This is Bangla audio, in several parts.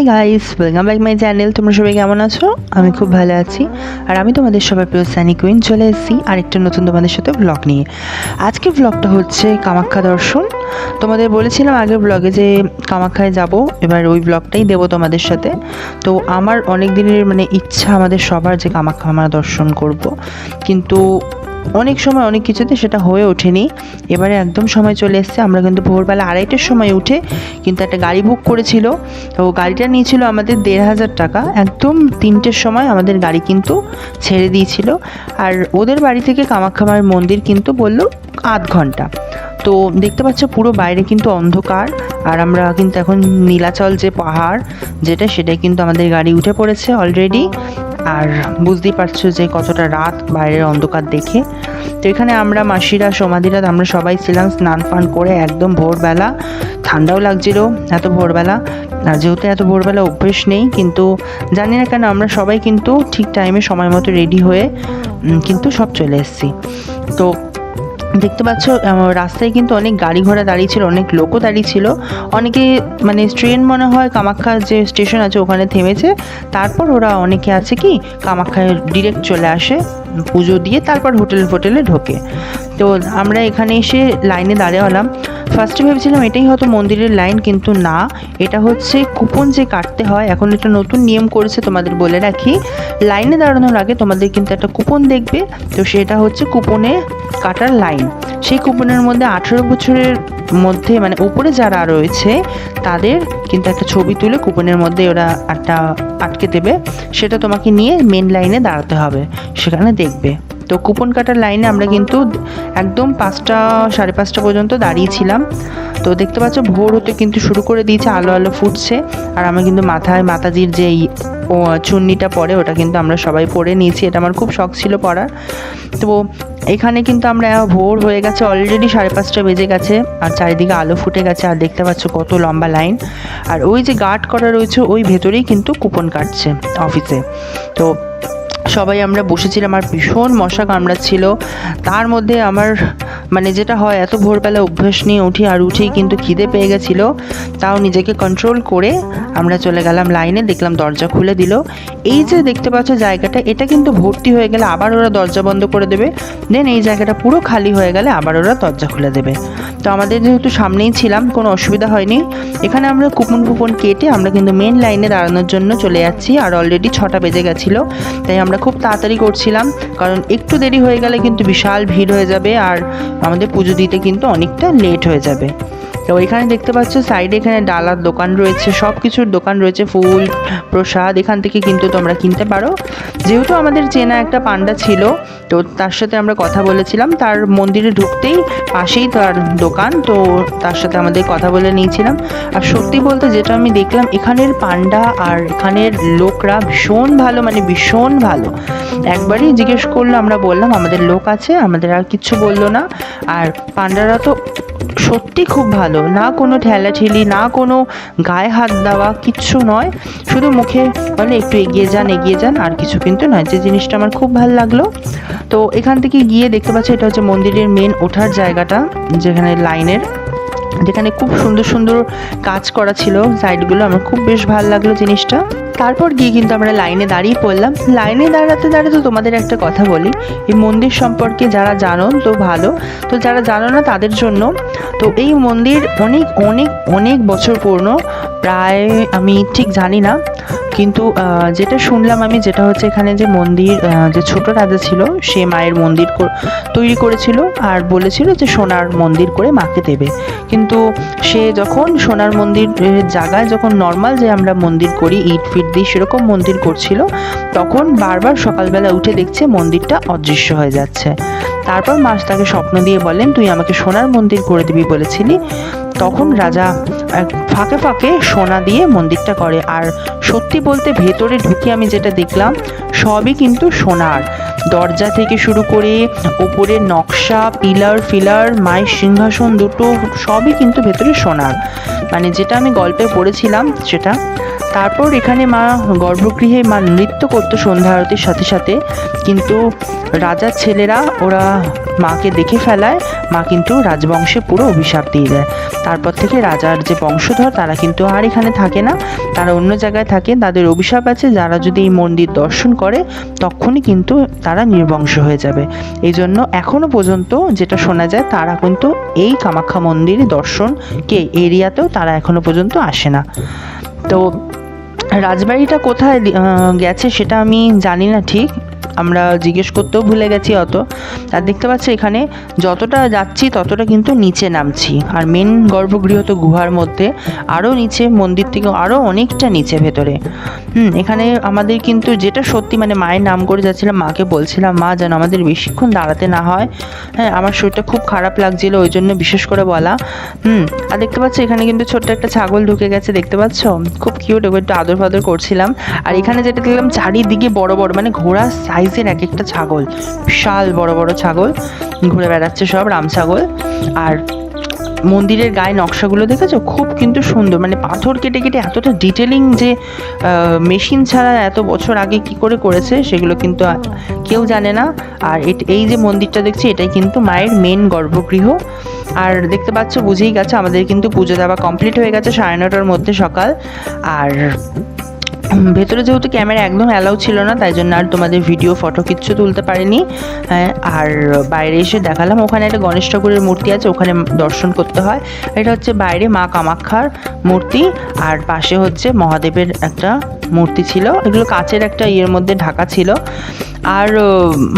Hi guys welcome back my channel তোমরা সবাই কেমন আছো? আমি খুব ভালো আছি। আর আমি তোমাদের সবার প্রিয় সানি কুইন চলে এসেছি আরেকটা নতুন তোমাদের সাথে ব্লগ নিয়ে। আজকে ব্লগটা হচ্ছে কামাখ্যা দর্শন। তোমাদের বলেছিলাম আগের ব্লগে যে কামাখ্যায় যাব, এবার ওই ব্লগটাই দেবো তোমাদের সাথে। তো আমার অনেক দিনের মানে ইচ্ছা আমাদের সবার যে কামাখ্যা আমরা দর্শন করব। কিন্তু অনেক সময় অনেক কিছুতে সেটা হয়ে ওঠেনি। এবারে একদম সময় চলে এসছে। আমরা কিন্তু ভোরবেলা আড়াইটের সময় উঠে কিন্তু একটা গাড়ি বুক করেছিল। তো গাড়িটা নিয়েছিল আমাদের দেড় হাজার টাকা। একদম তিনটের সময় আমাদের গাড়ি কিন্তু ছেড়ে দিয়েছিল। আর ওদের বাড়ি থেকে কামাখ্যামার মন্দির কিন্তু বলল আধ ঘণ্টা। তো দেখতে পাচ্ছ পুরো বাইরে কিন্তু অন্ধকার। আর আমরা কিন্তু এখন নীলাচল যে পাহাড় যেটা সেটাই কিন্তু আমাদের গাড়ি উঠে পড়েছে অলরেডি আর বুঝতেই পারছ যে কতটা রাত বাইরের অন্ধকার দেখে। তো এখানে আমরা মাসিরা সমাধিরা আমরা সবাই ছিলাম স্নান ফান করে একদম ভোরবেলা। ঠান্ডাও লাগছিল এত ভোরবেলা। আর যেহেতু এত ভোরবেলা অভ্যেস নেই, কিন্তু জানি না কেন আমরা সবাই কিন্তু ঠিক টাইমে সময় মতো রেডি হয়ে কিন্তু সব চলে এসেছি। তো দেখতে পাচ্ছ রাস্তায় কিন্তু অনেক গাড়ি ঘোড়া দাঁড়িয়ে ছিল, অনেক লোকও দাঁড়িয়ে ছিল। অনেকে মানে ট্রেন মনে হয় কামাখ্যা যে স্টেশন আছে ওখানে থেমেছে। তারপর ওরা অনেকে আছে কি, কামাখ্যায় ডিরেক্ট চলে আসে, পুজো দিয়ে তারপর হোটেল ফোটেলে ঢোকে। তো আমরা এখানে এসে লাইনে দাঁড়ালাম ফার্স্টে ভেবেছিলাম এটাই হয়তো মন্দিরের লাইন কিন্তু না। এটা হচ্ছে কুপন যে কাটতে হয়, এখন এটা নতুন নিয়ম করেছে তোমাদের বলে রাখি। লাইনে দাঁড়ানোর আগে তোমাদের কিন্তু একটা কুপন দেখবে। তো সেটা হচ্ছে কুপনে কাটার লাইন সেই কুপনের মধ্যে আঠেরো বছরের মধ্যে মানে উপরে যারা রয়েছে, তাদের কিন্তু একটা ছবি তুলে কুপনের মধ্যে ওরা একটা আটকে দেবে। সেটা তোমাকে নিয়ে মেন লাইনে দাঁড়াতে হবে। সেখানে দেখবে। তো কুপন কাটার লাইনে আমরা কিন্তু একদম পাঁচটা, সাড়ে পাঁচটা পর্যন্ত দাঁড়িয়েছিলাম। তো দেখতে পাচ্ছ, ভোর হতে কিন্তু শুরু করে দিয়েছে, আলো আলো ফুটছে। আর আমরা কিন্তু মাথায়, মাতাজির যে ও, চুন্নিটা পরে, ওটা কিন্তু আমরা সবাই পরে নিয়েছি। এটা আমার খুব শখ ছিল পরার। তো এখানে কিন্তু আমরা ভোর হয়ে গেছে অলরেডি সাড়ে পাঁচটা বেজে গেছে। আর চারিদিকে আলো ফুটে গেছে, আর দেখতে পাচ্ছ কত লম্বা লাইন আর ওই যে গার্ড করা রয়েছে, ওই ভেতরেই কিন্তু কুপন কাটছে অফিসে তো সবাই আমরা বসেছিলাম আর ভীষণ মশা কামড়াচ্ছিল। তার মধ্যে আমার মানে যেটা হয়, এত ভোরবেলা অভ্যাস নিয়ে উঠি আর উঠেই কিন্তু খিদে পেয়ে গেছিল। তাও নিজেকে কন্ট্রোল করে আমরা চলে গেলাম লাইনে, দেখলাম দরজা খুলে দিল। এই যে দেখতে পাচ্ছ জায়গাটা, এটা কিন্তু ভর্তি হয়ে গেলে আবার ওরা দরজা বন্ধ করে দেবে। দেন এই জায়গাটা পুরো খালি হয়ে গেলে আবার ওরা দরজা খুলে দেবে। তো আমাদের যেহেতু সামনেই ছিলাম, কোনো অসুবিধা হয়নি। এখানে আমরা কুপন ফুপন কেটে আমরা কিন্তু মেন লাইনে দাঁড়ানোর জন্য চলে যাচ্ছি। আর অলরেডি ছটা বেজে গেছিল, তাই আমরা খুব তাড়াতাড়ি করছিলাম, কারণ একটু দেরি হয়ে গেলে কিন্তু বিশাল ভিড় হয়ে যাবে আর আমাদের পুজো দিতে কিন্তু অনেকটা লেট হয়ে যাবে। তো এখানে দেখতে পাচ্ছ সাইডে এখানে ডালার দোকান রয়েছে সব কিছুর দোকান রয়েছে, ফুল, প্রসাদ, এখান থেকে কিন্তু তোমরা কিনতে পারো। যেহেতু আমাদের চেনা একটা পান্ডা ছিল, তো তার সাথে আমরা কথা বলেছিলাম, তার মন্দিরে ঢুকতেই পাশেই তার দোকান, তো তার সাথে আমাদের কথা বলে নিয়েছিলাম। আর সত্যি বলতে যেটা আমি দেখলাম, এখানের পান্ডা আর এখানের লোকরা ভীষণ ভালো মানে ভীষণ ভালো। একবারই জিজ্ঞেস করল, আমরা বললাম, আমাদের লোক আছে, আমাদের আর কিচ্ছু বলল না। আর পান্ডারা তো সত্যি খুব ভালো। না কোনো ঠেলাঠেলি, না কোনো গায়ে হাত দেওয়া, কিচ্ছু নয়। শুধু মুখে বলে একটু এগিয়ে যান এগিয়ে যান, আর কিছু কিন্তু নয়। যে জিনিসটা আমার খুব ভালো লাগল। তো এখান থেকে গিয়ে দেখতে পাচ্ছি এটা হচ্ছে মন্দিরের মেন ওঠার জায়গাটা, যেখানে লাইনের, যেখানে খুব সুন্দর সুন্দর কাজ করা ছিল সাইডগুলো আমার খুব বেশ ভালো লাগল জিনিসটা। তারপর গিয়ে কিন্তু আমরা লাইনে দাঁড়িয়ে পড়লাম। লাইনে দাঁড়াতে দাঁড়াতে তোমাদের একটা কথা বলি। এই মন্দির সম্পর্কে যারা জানো তো ভালো, তো যারা জানো না তাদের জন্য, তো এই মন্দির অনেক অনেক অনেক বছর পুরনো। প্রায় আমি ঠিক জানি না, কিন্তু যেটা শুনলাম আমি যেটা হচ্ছে এখানে যে মন্দির যে ছোট রাজা ছিল, সে মায়ের মন্দির তৈরি করেছিল আর বলেছিল যে সোনার মন্দির করে মাকে দেবে। কিন্তু সে যখন সোনার মন্দির জায়গায় যখন নর্মাল যে আমরা মন্দির করি ইট ফিট দিই সেরকম মন্দির করছিল, তখন বারবার সকালবেলা উঠে দেখছে মন্দিরটা অদৃশ্য হয়ে যাচ্ছে। তারপর মাস তাকে স্বপ্ন দিয়ে বলেন তুই আমাকে সোনার মন্দির করে দিবি বলেছিলি। তখন রাজা ফাঁকে ফাঁকে সোনা দিয়ে মন্দিরটা করে। আর সত্যি বলতে ভেতরে ঢুকে আমি যেটা দেখলাম, সবই কিন্তু সোনার। দরজা থেকে শুরু করে ওপরের নকশা, পিলার, ফিলার, মায়ের সিংহাসন দুটো, সবই কিন্তু ভেতরে সোনার। মানে যেটা আমি গল্পে পড়েছিলাম, সেটা তারপর এখানে মা গর্ভগৃহে মা নৃত্য করতো সন্ধ্যা আরতির সাথে সাথে। কিন্তু রাজার ছেলেরা ওরা মাকে দেখে ফেলায়, মা কিন্তু রাজবংশে পুরো অভিশাপ দিয়ে দেয়। তারপর থেকে রাজার যে বংশধর, তারা কিন্তু আর এখানে থাকে না। তারা অন্য জায়গায় থাকে, তাদের অভিশাপ আছে। যারা যদি এই মন্দির দর্শন করে, তখনই কিন্তু তারা নির্বংশ হয়ে যাবে। এই জন্য এখনও পর্যন্ত যেটা শোনা যায়, তারা কিন্তু এই কামাখ্যা মন্দির দর্শনকে এরিয়াতেও তারা এখনও পর্যন্ত আসে না। তো রাজবাড়িটা কোথায় গেছে সেটা আমি জানি না ঠিক। আমরা জিজ্ঞেস করতেও ভুলে গেছি অত। আর দেখতে পাচ্ছি এখানে যতটা যাচ্ছি ততটা কিন্তু নিচে নামছি। আর মেন গর্ভগৃহ তো গুহার মধ্যে আরও নিচে, মন্দির থেকে আরও অনেকটা নিচে ভেতরে। হুম, এখানে আমাদের কিন্তু যেটা সত্যি মানে মায়ের নাম করে যাচ্ছিলাম, মাকে বলছিলাম, মা, যেন আমাদের বেশিক্ষণ দাঁড়াতে না হয়। হ্যাঁ আমার শরীরটা খুব খারাপ লাগছিল, ওই জন্য বিশেষ করে বলা। হুম, আর দেখতে পাচ্ছ এখানে কিন্তু ছোট্ট একটা ছাগল ঢুকে গেছে, দেখতে পাচ্ছ? খুব কিউট একটু আদর ফাদর করছিলাম। আর এখানে যেটা দেখলাম, চারিদিকে বড় বড় মানে ঘোড়া সাইজের এক একটা ছাগল। বিশাল বড় বড় ছাগল, ঘুরে বেড়াচ্ছে সব রাম ছাগল। আর মন্দিরের গায়ে নকশাগুলো দেখেছ? খুব কিন্তু সুন্দর। মানে পাথর কেটে কেটে এতটা ডিটেলিং যে মেশিন ছাড়া এত বছর আগে কি করে করেছে, সেগুলো কিন্তু কেউ জানে না। আর এই যে মন্দিরটা দেখছি, এটাই কিন্তু মায়ের মেন গর্ভগৃহ। আর দেখতে পাচ্ছ, বুঝেই গেছে, আমাদের কিন্তু পুজো দেওয়া কমপ্লিট হয়ে গেছে সাড়ে নটার মধ্যে সকাল। আর ভেতরে যেহেতু ক্যামেরা একদম অ্যালাউ ছিল না, তাই জন্য আর তোমাদের ভিডিও ফটো কিচ্ছু তুলতে পারিনি। হ্যাঁ আর বাইরে এসে দেখালাম, ওখানে একটা গণেশ ঠাকুরের মূর্তি আছে, ওখানে দর্শন করতে হয়। এটা হচ্ছে বাইরে মা কামাক্ষার মূর্তি, আর পাশে হচ্ছে মহাদেবের একটা মূর্তি ছিল। এগুলো কাচের একটা ইয়ের মধ্যে ঢাকা ছিল। আর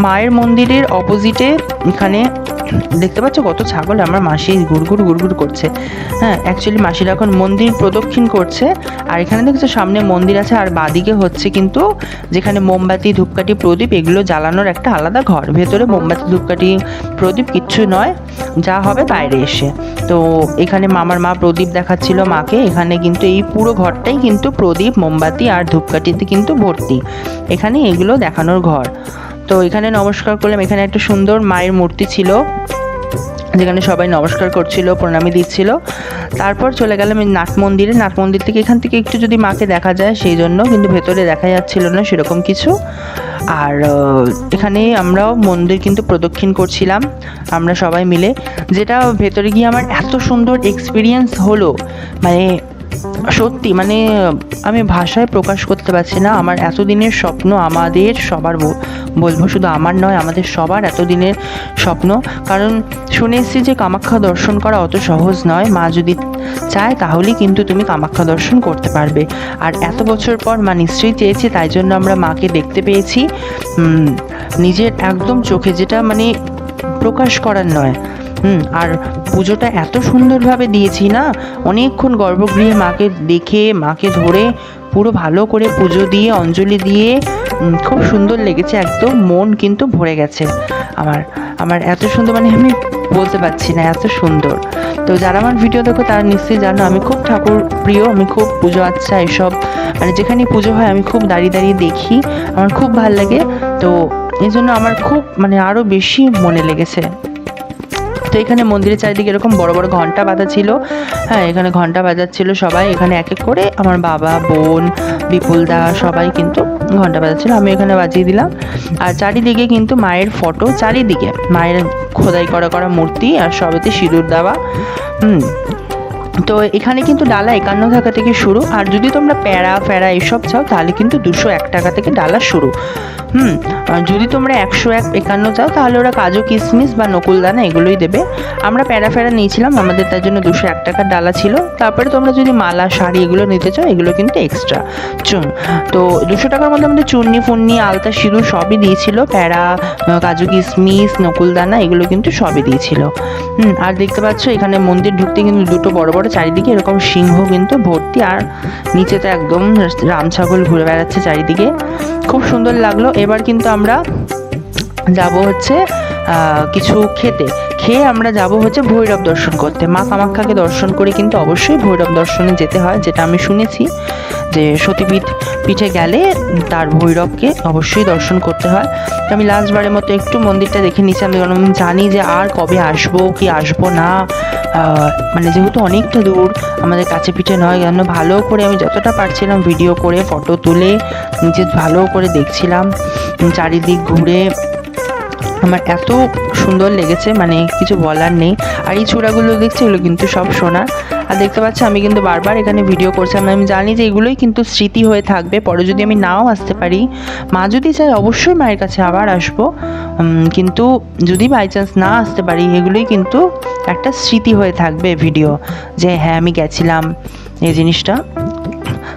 মায়ের মন্দিরের অপোজিটে এখানে দেখতে পাচ্ছ কত ছাগল? আমার মাসি গুড়গুড় গুড়গুড় করছে। হ্যাঁ অ্যাকচুয়ালি মাসিরা এখন মন্দির প্রদক্ষিণ করছে। আর এখানে দেখছ সামনে মন্দির আছে, আর বাদিকে হচ্ছে কিন্তু যেখানে মোমবাতি, ধূপকাঠি, প্রদীপ, এগুলো জ্বালানোর একটা আলাদা ঘর। ভেতরে মোমবাতি, ধূপকাঠি, প্রদীপ কিচ্ছু নয়, যা হবে বাইরে এসে। তো এখানে মামার মা প্রদীপ দেখাচ্ছিল মাকে। এখানে কিন্তু এই পুরো ঘরটাই কিন্তু প্রদীপ, মোমবাতি আর ধূপকাঠিতে কিন্তু ভর্তি। এখানে এগুলো দেখানোর ঘর। তো এখানে নমস্কার করলাম। এখানে একটা সুন্দর মায়ের মূর্তি ছিল, যেখানে সবাই নমস্কার করছিল, প্রণামী দিচ্ছিল। তারপর চলে গেলাম এই নাট মন্দিরে। নাট মন্দির থেকে এখান থেকে একটু যদি মাকে দেখা যায় সেই জন্য, কিন্তু ভেতরে দেখা যাচ্ছিল না সেরকম কিছু। আর এখানে আমরাও মন্দির কিন্তু প্রদক্ষিণ করছিলাম, আমরা সবাই মিলে। যেটা ভেতরে গিয়ে আমার এত সুন্দর এক্সপিরিয়েন্স হলো মানে সত্যি মানে আমি ভাষায় প্রকাশ করতে পারছি না। আমার এতদিনের স্বপ্ন আমাদের সবার বলব শুধু আমার নয়, আমাদের সবার এতদিনের স্বপ্ন। কারণ শুনে এসেছি যে কামাখ্যা দর্শন করা অত সহজ নয়। মা যদি চায়, তাহলেই কিন্তু তুমি কামাখ্যা দর্শন করতে পারবে। আর এত বছর পর মা নিশ্চয়ই চেয়েছে, তাই জন্য আমরা মাকে দেখতে পেয়েছি। নিজের একদম চোখে যেটা মানে প্রকাশ করার নয়। হুম, আর পুজোটা এত সুন্দরভাবে দিয়েছি না? অনেকক্ষণ গর্ভগৃহে মাকে দেখে, মাকে ধরে পুরো ভালো করে পুজো দিয়ে, অঞ্জলি দিয়ে খুব সুন্দর লেগেছে একদম, মন কিন্তু ভরে গেছে। আমার আমার এত সুন্দর মানে আমি বলতে পারছি না, এত সুন্দর। তো যারা আমার ভিডিও দেখো, তারা নিশ্চয়ই জানো, আমি খুব ঠাকুর প্রিয়, আমি খুব পুজো আচ্ছা এসব মানে যেখানে পুজো হয়, আমি খুব দাঁড়িয়ে দাঁড়িয়ে দেখি, আমার খুব ভালো লাগে। তো এই জন্য আমার খুব মানে আরও বেশি মনে লেগেছে। তো এখানে মন্দিরের চারিদিকে এরকম বড় বড় ঘণ্টা বাঁধা ছিল। হ্যাঁ এখানে ঘণ্টা বাজাচ্ছিল সবাই। এখানে এক এক করে আমার বাবা, বোন, বিপুল দা সবাই কিন্তু ঘণ্টা বাজাচ্ছিল। আমি এখানে বাজিয়ে দিলাম। আর চারিদিকে কিন্তু মায়ের ফটো চারিদিকে। মায়ের খোদাই করা করা মূর্তি আর সবেতে সিঁদুর দেওয়া। হুম তো এখানে কিন্তু ডালা একান্ন টাকা থেকে শুরু। আর যদি তোমরা প্যারা ফ্যারা এসব চাও, তাহলে কিন্তু দুশো এক টাকা থেকে ডালা শুরু। হুম যদি তোমরা একশো এক, একান্ন চাও, তাহলে ওরা কাজু কিশমিশ বা নকুলদানা এগুলোই দেবে। আমরা প্যারা ফ্যারা নিয়েছিলাম, আমাদের তার জন্য দুশো এক টাকার ডালা ছিল। তারপরে তোমরা যদি মালা, শাড়ি এগুলো নিতে চাও, এগুলো কিন্তু এক্সট্রা চুন, তো দুশো টাকার মধ্যে আমাদের চুন্নি, ফুন্নি, আলতা, সিঁদুর সবই দিয়েছিল। প্যারা কাজু কিশমিশ নকুলদানা এগুলো কিন্তু সবই দিয়েছিল। হুম, আর দেখতে পাচ্ছ, এখানে মন্দির ঢুকতে কিন্তু দুটো বড় বড় চারিদিকে এরকম সিংহ কিন্তু ভর্তি, আর নিচেতে একদম রাম ছাগল ঘুরে বেড়াচ্ছে চারিদিকে। খুব সুন্দর লাগল। এবার কিন্তু আমরা যাব হচ্ছে কিছু খেতে। খেয়ে আমরা যাব হচ্ছে ভৈরব দর্শন করতে। মা কামাখ্যাকে দর্শন করে কিন্তু অবশ্যই ভৈরব দর্শনে যেতে হয়, যেটা আমি শুনেছি যে সতীপীঠ পিঠে গেলে তার ভৈরবকে অবশ্যই দর্শন করতে হয়। তো আমি লাস্টবারের মতো একটু মন্দিরটা দেখে কারণ আমি জানি যে আর কবে আসব, কি আসব না। মানে যেহেতু অনেকটা দূর, আমাদের কাছে পিঠে নয় কেন ভালো করে আমি যতটা পারছিলাম ভিডিও করে ফটো তুলে, নিজে ভালো করে দেখছিলাম। চারিদিক ঘুরে আমার এত সুন্দর লেগেছে মানে কিছু বলার নেই। আর এই চূড়াগুলো দেখছি, এগুলো কিন্তু সব সোনা। আর দেখতে পাচ্ছি, আমি কিন্তু বারবার এখানে ভিডিও করছিলাম। আমি জানি যে এগুলোই কিন্তু স্মৃতি হয়ে থাকবে। পরে যদি আমি নাও আসতে পারি, মা যদি চায় অবশ্যই মায়ের কাছে আবার আসব। কিন্তু যদি বাই চান্স না আসতে পারি, এগুলোই কিন্তু একটা স্মৃতি হয়ে থাকবে ভিডিও যে হ্যাঁ আমি গেছিলাম এই জিনিসটা।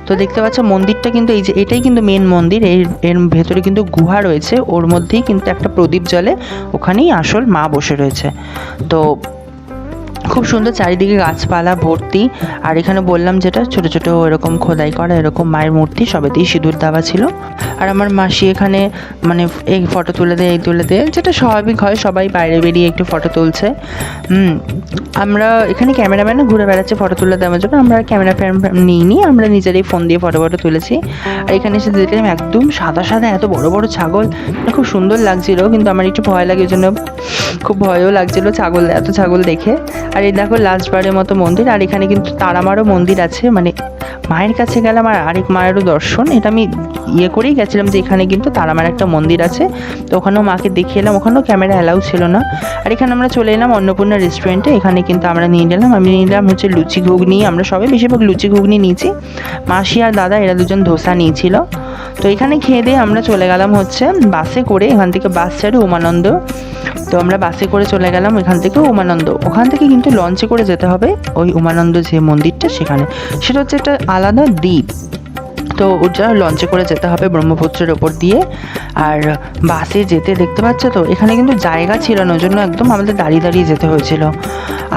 তো দেখতে পাচ্ছ, মন্দিরটা কিন্তু এই যে, এটাই কিন্তু মেন মন্দির। এর এর ভেতরে কিন্তু গুহা রয়েছে। ওর মধ্যেই কিন্তু একটা প্রদীপ জলে ওখানেই আসল মা বসে রয়েছে। তো খুব সুন্দর চারিদিকে গাছপালা, ভর্তি। আর এখানে বললাম যেটা, ছোট ছোট এরকম খোদাই করা, এরকম মায়ের মূর্তি সবেতেই সিঁদুর দেওয়া ছিল। আর আমার মাসি এখানে মানে এই ফটো তুলে দেয়, এই তুলে দেয়, যেটা স্বাভাবিক হয়, সবাই বাইরে বেরিয়ে একটু ফটো তুলছে। আমরা এখানে ক্যামেরাম্যানও ঘুরে বেড়াচ্ছে ফটো তুলে দেওয়ার জন্য, আমরা ক্যামেরা ফ্যাম নিইনি, আমরা নিজেরাই ফোন দিয়ে ফটো ফটো তুলেছি। আর এখানে এসে দেখলাম একদম সাদা সাদা, এত বড় বড় ছাগল। খুব সুন্দর লাগছিল, কিন্তু আমার একটু ভয় লাগে ওই জন্য খুব ভয়ও লাগছিল ছাগল, এত ছাগল দেখে। আর এই দেখো লাস্টবারের মতো মন্দির আর এখানে কিন্তু তারামারও মন্দির আছে মানে মায়ের কাছে গেলাম আর আরেক মায়েরও দর্শন। এটা আমি ইয়ে করেই গেছিলাম যে এখানে কিন্তু তারামার একটা মন্দির আছে। তো ওখানেও মাকে দেখিয়ে এলাম। ওখানেও ক্যামেরা অ্যালাউ ছিল না। আর এখানে আমরা চলে এলাম অন্নপূর্ণা রেস্টুরেন্টে এখানে কিন্তু আমরা নিয়ে নিলাম। আমি নিয়ে নিলাম হচ্ছে লুচি ঘুগনি। আমরা সবাই বেশিরভাগ লুচি ঘুগনি নিয়েছি। মাসি আর দাদা এরা দুজন ধোসা নিয়েছিল। তো এখানে খেয়ে দিয়ে আমরা চলে গেলাম হচ্ছে বাসে করে এখান থেকে বাস ছাড়ে উমানন্দ। তো আমরা বাসে করে চলে গেলাম এখান থেকে উমানন্দ। ওখান থেকে কিন্তু লঞ্চে করে যেতে হবে ওই উমানন্দ যে মন্দিরটা সেখানে। সেটা হচ্ছে একটা আলাদা দ্বীপ তো ওটা লঞ্চে করে যেতে হবে ব্রহ্মপুত্রের ওপর দিয়ে। আর বাসে যেতে দেখতে পাচ্ছ তো, এখানে কিন্তু জায়গা ছিল না জন্য একদম আমাদের দাঁড়িয়ে দাঁড়িয়ে যেতে হয়েছিল।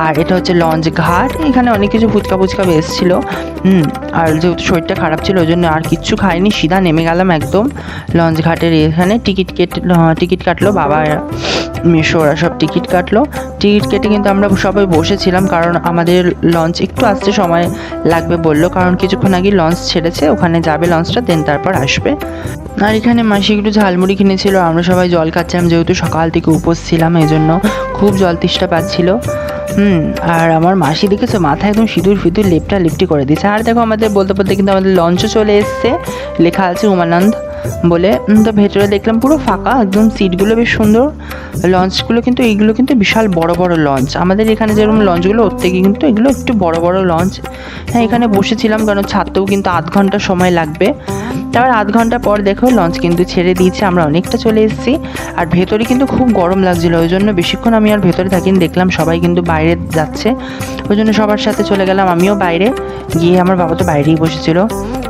আর এটা হচ্ছে লঞ্চ ঘাট, এখানে অনেক কিছু ফুচকা ফুচকা এসেছিল হুম, আর যেহেতু শরীরটা খারাপ ছিল ওই জন্য আর কিচ্ছু খাইনি, সিধা নেমে গেলাম একদম লঞ্চ ঘাটের এখানে। টিকিট কেটে টিকিট কাটলো বাবা মেশো ওরা সব টিকিট কাটলো। টিকিট কেটে কিন্তু আমরা সবাই বসেছিলাম, কারণ আমাদের লঞ্চ একটু আসতে সময় লাগবে বলল, কারণ কিছুক্ষণ আগে লঞ্চ ছেড়েছে, ওখানে যাবে লঞ্চটা দেন তারপর আসবে। আর এখানে মাসি একটু ঝালমুড়ি কিনেছিল, আমরা সবাই জল খাচ্ছিলাম, যেহেতু সকাল থেকে উপোস ছিলাম এই জন্য খুব জল তেষ্টা পাচ্ছিল। হুম, আর আমার মাসি দেখেছ মাথায় একদম সিঁদুর ফিঁদুর লেপটা লিপটি করে দিয়েছে। আর দেখো আমাদের বলতে বলতে কিন্তু আমাদের লঞ্চও চলে এসছে। লেখা আছে উমানন্দ। বলে তো ভেতরে দেখলাম পুরো ফাঁকা, একদম সিটগুলো বেশ সুন্দর। লঞ্চগুলো কিন্তু এইগুলো কিন্তু বিশাল বড় বড় লঞ্চ। আমাদের এখানে যেরকম লঞ্চগুলো, ওর থেকে কিন্তু এগুলো একটু বড় বড় লঞ্চ। হ্যাঁ এখানে বসেছিলাম, কারণ ছাড়তেও কিন্তু আধ ঘণ্টা সময় লাগবে। তারপর আধ ঘণ্টা পর দেখো, লঞ্চ কিন্তু ছেড়ে দিয়েছে, আমরা অনেকটা চলে এসেছি। আর ভেতরে কিন্তু খুব গরম লাগছিল, ওই জন্য বেশিক্ষণ আমি আর ভেতরে থাকিনি, দেখলাম সবাই কিন্তু বাইরে যাচ্ছে। ওই জন্য সবার সাথে চলে গেলাম, আমিও বাইরে। গিয়ে আমার বাবা তো বাইরেই বসেছিল।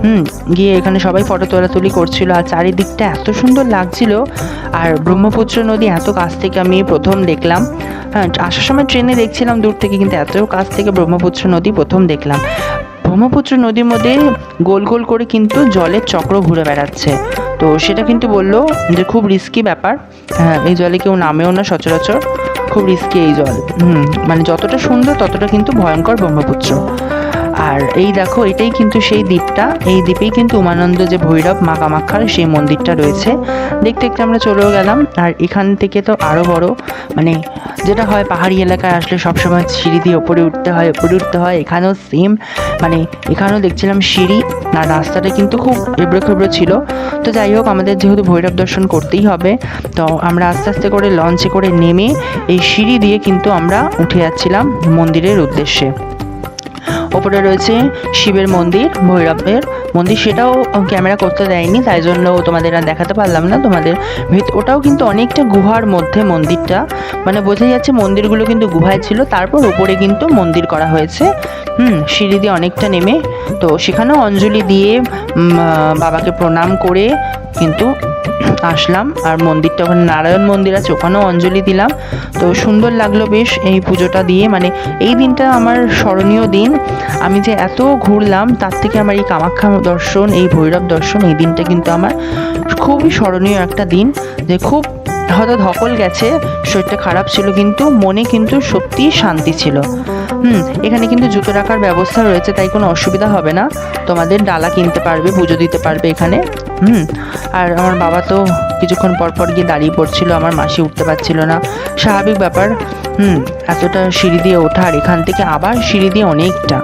হুম, গিয়ে এখানে সবাই ফটো তোলাতুলি করছিল আর চারিদিকটা এত সুন্দর লাগছিল। আর ব্রহ্মপুত্র নদী এত কাছ থেকে আমি প্রথম দেখলাম। হ্যাঁ আসার সময় ট্রেনে দেখছিলাম দূর থেকে, কিন্তু এত কাছ থেকে ব্রহ্মপুত্র নদী প্রথম দেখলাম। ব্রহ্মপুত্র নদীর মধ্যে গোল গোল করে কিন্তু জলের চক্র ঘুরে বেড়াচ্ছে। তো সেটা কিন্তু বলল যে খুব রিস্কি ব্যাপার। হ্যাঁ এই জলে কেউ নামেও না সচরাচর। খুব রিস্কি এই জল। হুম মানে যতটা সুন্দর ততটা কিন্তু ভয়ঙ্কর ব্রহ্মপুত্র। আর এই দেখো, এটাই কিন্তু সেই দ্বীপটা। এই দ্বীপেই কিন্তু উমানন্দ যে ভৈরব, মা কামাখ্যার সেই মন্দিরটা রয়েছে। দেখতে দেখতে আমরা চলেও গেলাম। আর এখান থেকে তো আরও বড় মানে যেটা হয়, পাহাড়ি এলাকায় আসলে সবসময় সিঁড়ি দিয়ে ওপরে উঠতে হয়, ওপরে উঠতে হয়। এখানেও সেম মানে এখানেও দেখছিলাম সিঁড়ি। আর রাস্তাটা কিন্তু খুব এবড়ো খেবড়ো ছিল। তো যাই হোক, আমাদের যেহেতু ভৈরব দর্শন করতেই হবে, তো আমরা আস্তে আস্তে করে লঞ্চে করে নেমে এই সিঁড়ি দিয়ে কিন্তু আমরা উঠে যাচ্ছিলাম মন্দিরের উদ্দেশ্যে। ওপরে রয়েছে শিবের মন্দির, ভৈরবের মন্দির। সেটাও ক্যামেরা করতে দেয়নি, তাই জন্য তোমাদের আর দেখাতে পারলাম না। তোমাদের ওটাও কিন্তু অনেকটা গুহার মধ্যে মন্দিরটা। মানে বোঝা যাচ্ছে মন্দিরগুলো কিন্তু গুহায় ছিল। তারপর ওপরে কিন্তু মন্দির করা হয়েছে। হুম, সিঁড়ি দিয়ে অনেকটা নেমে। তো সেখানেও অঞ্জলি দিয়ে বাবাকে প্রণাম করে কিন্তু আসলাম আর মন্দিরটা ওখানে নারায়ণ মন্দির আছে, ওখানেও অঞ্জলি দিলাম। তো সুন্দর লাগল বেশ এই পুজোটা দিয়ে। মানে এই দিনটা আমার স্মরণীয় দিন। আমি যে এত ঘুরলাম, তার থেকে আমার এই কামাখ্যা দর্শন, এই ভৈরব দর্শন, এই দিনটা কিন্তু আমার খুবই স্মরণীয় একটা দিন। যে খুব হয়তো ধকল গেছে, শরীরটা খারাপ ছিল কিন্তু, মনে কিন্তু সত্যিই শান্তি ছিল। হুম, এখানে কিন্তু জুতো রাখার ব্যবস্থা রয়েছে, তাই কোনো অসুবিধা হবে না। তোমাদের ডালা কিনতে পারবে, পুজো দিতে পারবে এখানে। হুম। আর আমার বাবা তো কিছুক্ষণ পর পর গিয়ে দাঁড়িয়ে পড়ছিল, আমার মাসি উঠতে পারছিল না। স্বাভাবিক ব্যাপার, হুম, এতটা সিঁড়ি দিয়ে ওঠা আর এখান থেকে আবার সিঁড়ি দিয়ে অনেকটা।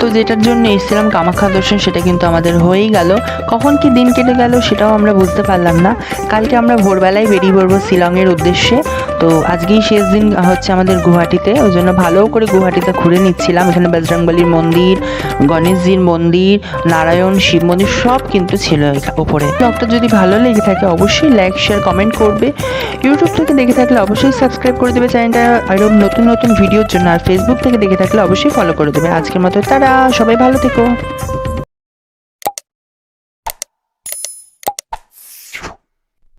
তো যেটার জন্য এসেছিলাম কামাখ্যা দর্শন, সেটা কিন্তু আমাদের হয়েই গেল। কখন কি দিন কেটে গেল সেটাও আমরা বুঝতে পারলাম না। কালকে আমরা ভোরবেলায় বেরিয়ে পড়ব শিলংয়ের উদ্দেশ্যে। তো আজকেই শেষ দিন হচ্ছে আমাদের গুয়াহাটিতে, ওই জন্য ভালো করে গুয়াহাটিতে ঘুরে নিচ্ছিলাম। এখানে বজরংবলির মন্দির, গণেশজির মন্দির, নারায়ণ, শিব মন্দির সব কিন্তু ছিল ওপরে। ব্লগটা যদি ভালো লেগে থাকে অবশ্যই লাইক শেয়ার কমেন্ট করবে। ইউটিউব থেকে দেখে থাকলে অবশ্যই সাবস্ক্রাইব করে দেবে চ্যানেলটা, আরও নতুন নতুন ভিডিওর জন্য। আর ফেসবুক থেকে দেখে থাকলে অবশ্যই ফলো করে দেবে। আজকের মতো তারা সবাই ভালো থেকো।